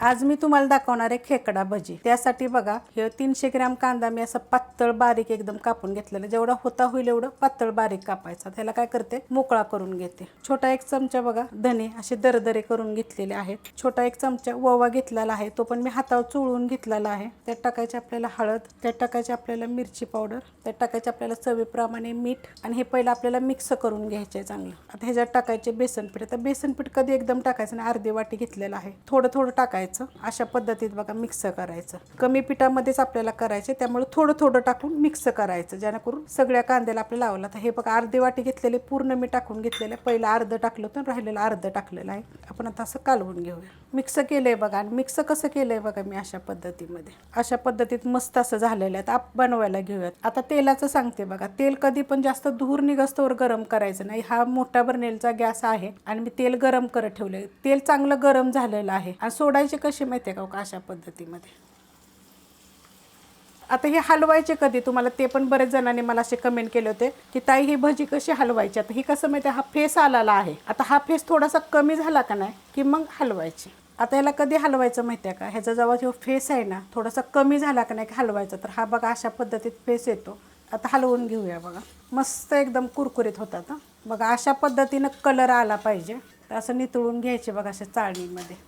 आज मी तुम्हाला दाखवणार आहे खेकडा भजी. त्यासाठी बघा हे तीनशे ग्रॅम कांदा मी असं पातळ बारीक एकदम कापून घेतलेलं. जेवढा होता होईल एवढं पातळ बारीक कापायचा. त्याला काय करते? मोकळा करून घेते. छोटा एक चमचा बघा धने असे दरदरे करून घेतलेले आहेत. छोटा एक चमचा ओवा घेतलेला आहे. तो पण मी हातावर चोळून घेतलेला आहे. त्यात टाकायचे आपल्याला हळद त्यात टाकायचे आपल्याला मिरची पावडर त्यात टाकायचे आपल्याला चवीप्रमाणे मीठ आणि हे पहिलं आपल्याला मिक्स करून घ्यायचे आहे चांगलं. आता ह्याच्यात टाकायचे बेसन पीठ आता बेसन पीठ कधी एकदम टाकायचं आणि अर्धी वाटी घेतलेलं आहे. थोडं थोडं टाकायचं. अशा पद्धतीत बघा मिक्स करायचं. कमी पिठामध्येच आपल्याला करायचे त्यामुळे थोडं थोडं टाकून मिक्स करायचं. जेणेकरून सगळ्या कांद्याला आपल्याला लावला तर हे बघा अर्धी वाटी घेतलेले पूर्ण मी टाकून घेतलेलं. आहे. पहिलं अर्ध टाकलं होतं राहिलेलं अर्ध टाकलेलं आहे. आपण आता असं कालवून घेऊया. मिक्स केलंय बघा आणि मिक्स कसं केलंय बघा मी अशा पद्धतीमध्ये. अशा पद्धतीत मस्त असं झालेलं आहे. आप बनवायला घेऊयात. आता तेलाचं सांगते बघा. तेल कधी पण जास्त धूर निघस्तोवर गरम करायचं नाही. हा मोठा बर्नेलचा गॅस आहे आणि मी तेल गरम करत ठेवले तेल चांगलं गरम झालेलं आहे आणि सोडायचे कशी माहितीये का हो का अशा पद्धतीमध्ये? आता हे हलवायचे कधी? तुम्हाला ते पण बरेच जणांनी मला असे कमेंट केले होते की ताई ही भजी कशी हलवायची? आता ही कसं माहिती हा फेस आलेला आहे. आता हा फेस थोडासा कमी झाला का नाही की मग हलवायची. आता याला कधी हलवायचं माहिती आहे का? ह्याचा जेव्हा जो फेस आहे ना थोडासा कमी झाला का नाही की हलवायचा तर हा बघा अशा पद्धतीत फेस येतो. आता हलवून घेऊया बघा. मस्त एकदम कुरकुरीत होतात बघा अशा पद्धतीनं कलर आला पाहिजे. तर असं नितळून घ्यायचे बघा अशा चाळणीमध्ये.